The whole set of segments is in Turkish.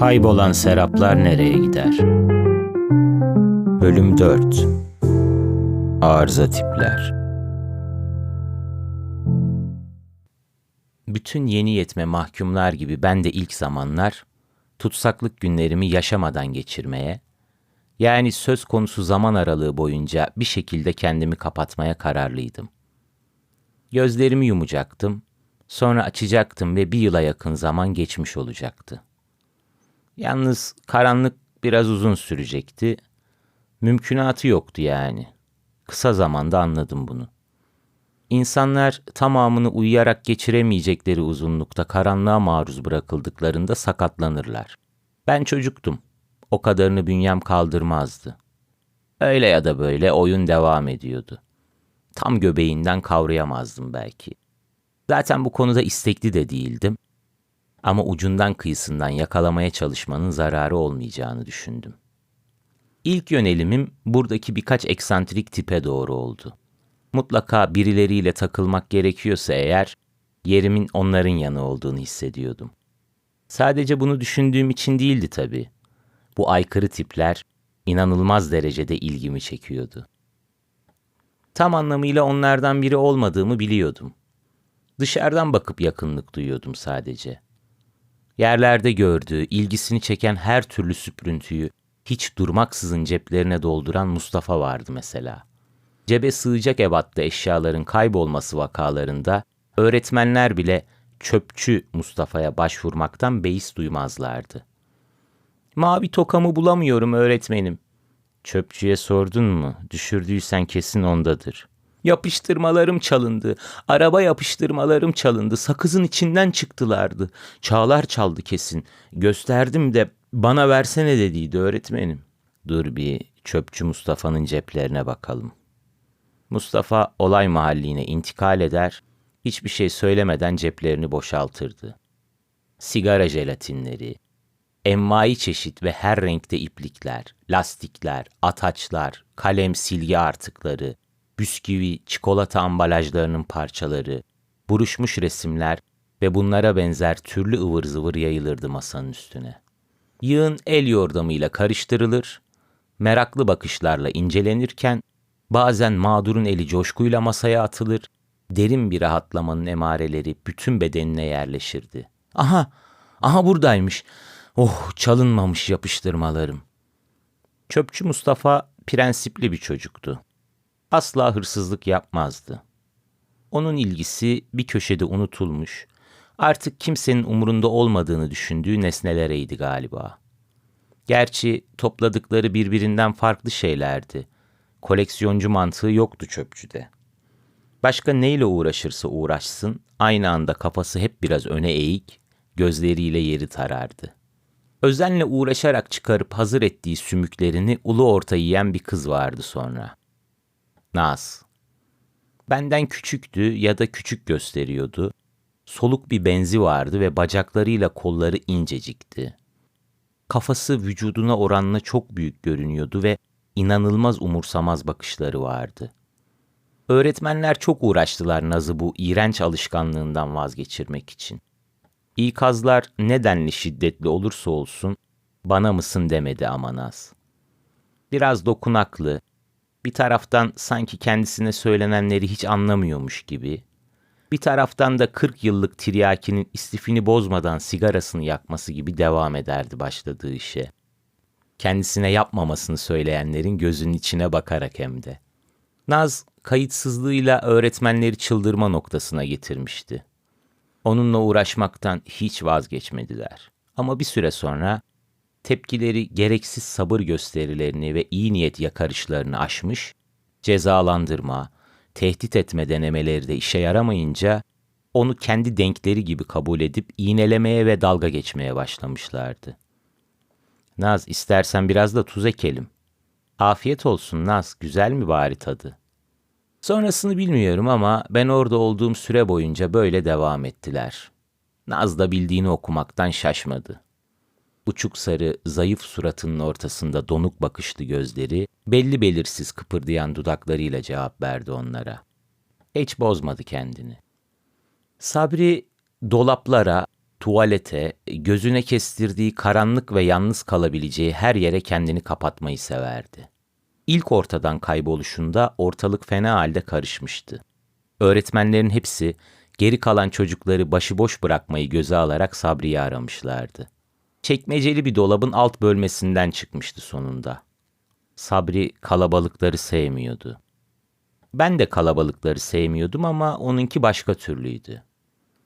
Kaybolan seraplar nereye gider? Bölüm 4 Arıza tipler Bütün yeni yetme mahkumlar gibi ben de ilk zamanlar tutsaklık günlerimi yaşamadan geçirmeye, yani söz konusu zaman aralığı boyunca bir şekilde kendimi kapatmaya kararlıydım. Gözlerimi yumacaktım, sonra açacaktım ve bir yıla yakın zaman geçmiş olacaktı. Yalnız karanlık biraz uzun sürecekti. Mümkünatı yoktu yani. Kısa zamanda anladım bunu. İnsanlar tamamını uyuyarak geçiremeyecekleri uzunlukta karanlığa maruz bırakıldıklarında sakatlanırlar. Ben çocuktum. O kadarını bünyem kaldırmazdı. Öyle ya da böyle oyun devam ediyordu. Tam göbeğinden kavrayamazdım belki. Zaten bu konuda istekli de değildim. Ama ucundan kıyısından yakalamaya çalışmanın zararı olmayacağını düşündüm. İlk yönelimim buradaki birkaç eksantrik tipe doğru oldu. Mutlaka birileriyle takılmak gerekiyorsa eğer, yerimin onların yanı olduğunu hissediyordum. Sadece bunu düşündüğüm için değildi tabii. Bu aykırı tipler inanılmaz derecede ilgimi çekiyordu. Tam anlamıyla onlardan biri olmadığımı biliyordum. Dışarıdan bakıp yakınlık duyuyordum sadece. Yerlerde gördüğü, ilgisini çeken her türlü süprüntüyü hiç durmaksızın ceplerine dolduran Mustafa vardı mesela. Cebe sığacak ebatta eşyaların kaybolması vakalarında öğretmenler bile çöpçü Mustafa'ya başvurmaktan beis duymazlardı. Mavi tokamı bulamıyorum öğretmenim. Çöpçüye sordun mu? Düşürdüysen kesin ondadır. Yapıştırmalarım çalındı. Araba yapıştırmalarım çalındı. Sakızın içinden çıktılardı. Çağlar çaldı kesin. Gösterdim de bana versene dediydi öğretmenim. Dur bir çöpçü Mustafa'nın ceplerine bakalım. Mustafa olay mahalline intikal eder, hiçbir şey söylemeden ceplerini boşaltırdı. Sigara jelatinleri, envai çeşit ve her renkte iplikler, lastikler, ataçlar, kalem silgi artıkları, bisküvi, çikolata ambalajlarının parçaları, buruşmuş resimler ve bunlara benzer türlü ıvır zıvır yayılırdı masanın üstüne. Yığın el yordamıyla karıştırılır, meraklı bakışlarla incelenirken bazen mağdurun eli coşkuyla masaya atılır, derin bir rahatlamanın emareleri bütün bedenine yerleşirdi. Aha, aha buradaymış. Oh, çalınmamış yapıştırmalarım. Çöpçü Mustafa prensipli bir çocuktu asla hırsızlık yapmazdı. Onun ilgisi bir köşede unutulmuş, artık kimsenin umurunda olmadığını düşündüğü nesnelereydi galiba. Gerçi topladıkları birbirinden farklı şeylerdi. Koleksiyoncu mantığı yoktu çöpçüde. Başka neyle uğraşırsa uğraşsın, aynı anda kafası hep biraz öne eğik, gözleriyle yeri tarardı. Özenle uğraşarak çıkarıp hazır ettiği sümüklerini ulu orta yiyen bir kız vardı sonra. Naz. Benden küçüktü ya da küçük gösteriyordu. Soluk bir benzi vardı ve bacaklarıyla kolları incecikti. Kafası vücuduna oranla çok büyük görünüyordu ve inanılmaz umursamaz bakışları vardı. Öğretmenler çok uğraştılar Naz'ı bu iğrenç alışkanlığından vazgeçirmek için. İkazlar nedenli şiddetli olursa olsun bana mısın demedi ama Naz. Biraz dokunaklı, bir taraftan sanki kendisine söylenenleri hiç anlamıyormuş gibi, bir taraftan da 40 yıllık tiryakinin istifini bozmadan sigarasını yakması gibi devam ederdi başladığı işe. Kendisine yapmamasını söyleyenlerin gözünün içine bakarak hem de. Naz kayıtsızlığıyla öğretmenleri çıldırma noktasına getirmişti. Onunla uğraşmaktan hiç vazgeçmediler. Ama bir süre sonra tepkileri gereksiz sabır gösterilerini ve iyi niyet yakarışlarını aşmış, cezalandırma, tehdit etme denemeleri de işe yaramayınca onu kendi denkleri gibi kabul edip iğnelemeye ve dalga geçmeye başlamışlardı. Naz istersen biraz da tuz ekelim. Afiyet olsun Naz, güzel mi bari tadı? Sonrasını bilmiyorum ama ben orada olduğum süre boyunca böyle devam ettiler. Naz da bildiğini okumaktan şaşmadı. Uçuk sarı, zayıf suratının ortasında donuk bakışlı gözleri, belli belirsiz kıpırdayan dudaklarıyla cevap verdi onlara. Hiç bozmadı kendini. Sabri dolaplara, tuvalete, gözüne kestirdiği karanlık ve yalnız kalabileceği her yere kendini kapatmayı severdi. İlk ortadan kayboluşunda ortalık fena halde karışmıştı. Öğretmenlerin hepsi geri kalan çocukları başıboş bırakmayı göze alarak Sabri'yi aramışlardı. Çekmeceli bir dolabın alt bölmesinden çıkmıştı sonunda. Sabri kalabalıkları sevmiyordu. Ben de kalabalıkları sevmiyordum ama onunki başka türlüydü.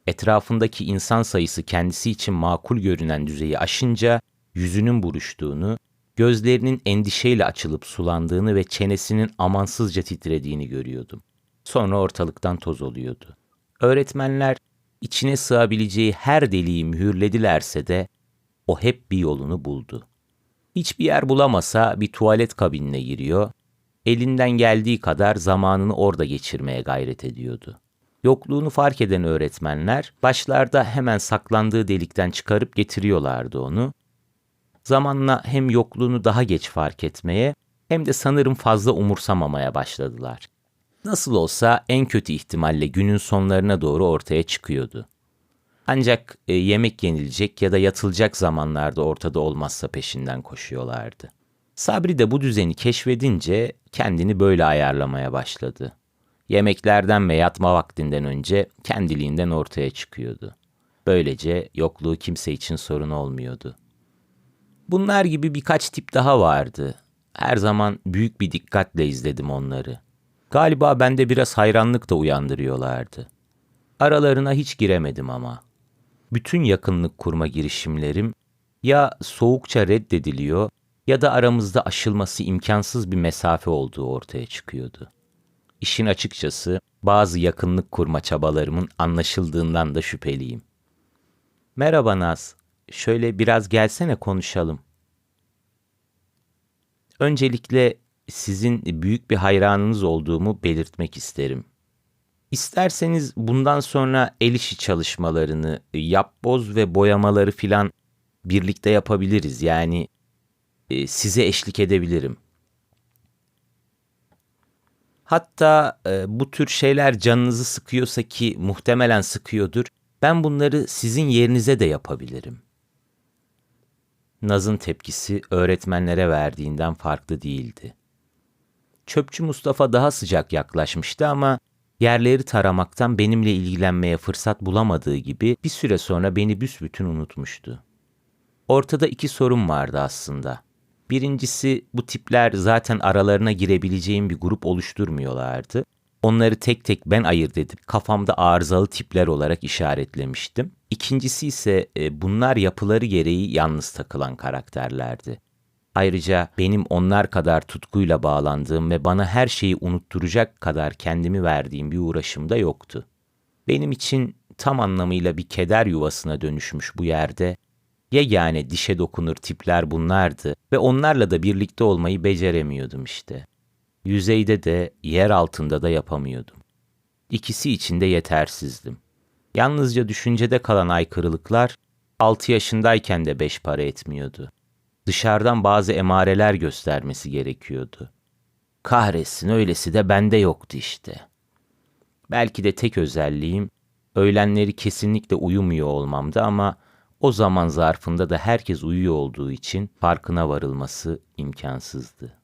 Etrafındaki insan sayısı kendisi için makul görünen düzeyi aşınca yüzünün buruştuğunu, gözlerinin endişeyle açılıp sulandığını ve çenesinin amansızca titrediğini görüyordum. Sonra ortalıktan toz oluyordu. Öğretmenler içine sığabileceği her deliği mühürledilerse de o hep bir yolunu buldu. Hiçbir yer bulamasa bir tuvalet kabinine giriyor, elinden geldiği kadar zamanını orada geçirmeye gayret ediyordu. Yokluğunu fark eden öğretmenler başlarda hemen saklandığı delikten çıkarıp getiriyorlardı onu. Zamanla hem yokluğunu daha geç fark etmeye hem de sanırım fazla umursamamaya başladılar. Nasıl olsa en kötü ihtimalle günün sonlarına doğru ortaya çıkıyordu. Ancak e, yemek yenilecek ya da yatılacak zamanlarda ortada olmazsa peşinden koşuyorlardı. Sabri de bu düzeni keşfedince kendini böyle ayarlamaya başladı. Yemeklerden ve yatma vaktinden önce kendiliğinden ortaya çıkıyordu. Böylece yokluğu kimse için sorun olmuyordu. Bunlar gibi birkaç tip daha vardı. Her zaman büyük bir dikkatle izledim onları. Galiba bende biraz hayranlık da uyandırıyorlardı. Aralarına hiç giremedim ama. Bütün yakınlık kurma girişimlerim ya soğukça reddediliyor ya da aramızda aşılması imkansız bir mesafe olduğu ortaya çıkıyordu. İşin açıkçası bazı yakınlık kurma çabalarımın anlaşıldığından da şüpheliyim. Merhaba Naz, şöyle biraz gelsene konuşalım. Öncelikle sizin büyük bir hayranınız olduğumu belirtmek isterim. İsterseniz bundan sonra el işi çalışmalarını, yapboz ve boyamaları filan birlikte yapabiliriz. Yani e, size eşlik edebilirim. Hatta e, bu tür şeyler canınızı sıkıyorsa ki muhtemelen sıkıyordur, ben bunları sizin yerinize de yapabilirim. Naz'ın tepkisi öğretmenlere verdiğinden farklı değildi. Çöpçü Mustafa daha sıcak yaklaşmıştı ama yerleri taramaktan benimle ilgilenmeye fırsat bulamadığı gibi bir süre sonra beni büsbütün unutmuştu. Ortada iki sorun vardı aslında. Birincisi bu tipler zaten aralarına girebileceğim bir grup oluşturmuyorlardı. Onları tek tek ben ayırt edip kafamda arızalı tipler olarak işaretlemiştim. İkincisi ise e, bunlar yapıları gereği yalnız takılan karakterlerdi. Ayrıca benim onlar kadar tutkuyla bağlandığım ve bana her şeyi unutturacak kadar kendimi verdiğim bir uğraşım da yoktu. Benim için tam anlamıyla bir keder yuvasına dönüşmüş bu yerde yegane dişe dokunur tipler bunlardı ve onlarla da birlikte olmayı beceremiyordum işte. Yüzeyde de yer altında da yapamıyordum. İkisi için de yetersizdim. Yalnızca düşüncede kalan aykırılıklar 6 yaşındayken de beş para etmiyordu. Dışarıdan bazı emareler göstermesi gerekiyordu. Kahretsin öylesi de bende yoktu işte. Belki de tek özelliğim öğlenleri kesinlikle uyumuyor olmamdı ama o zaman zarfında da herkes uyuyor olduğu için farkına varılması imkansızdı.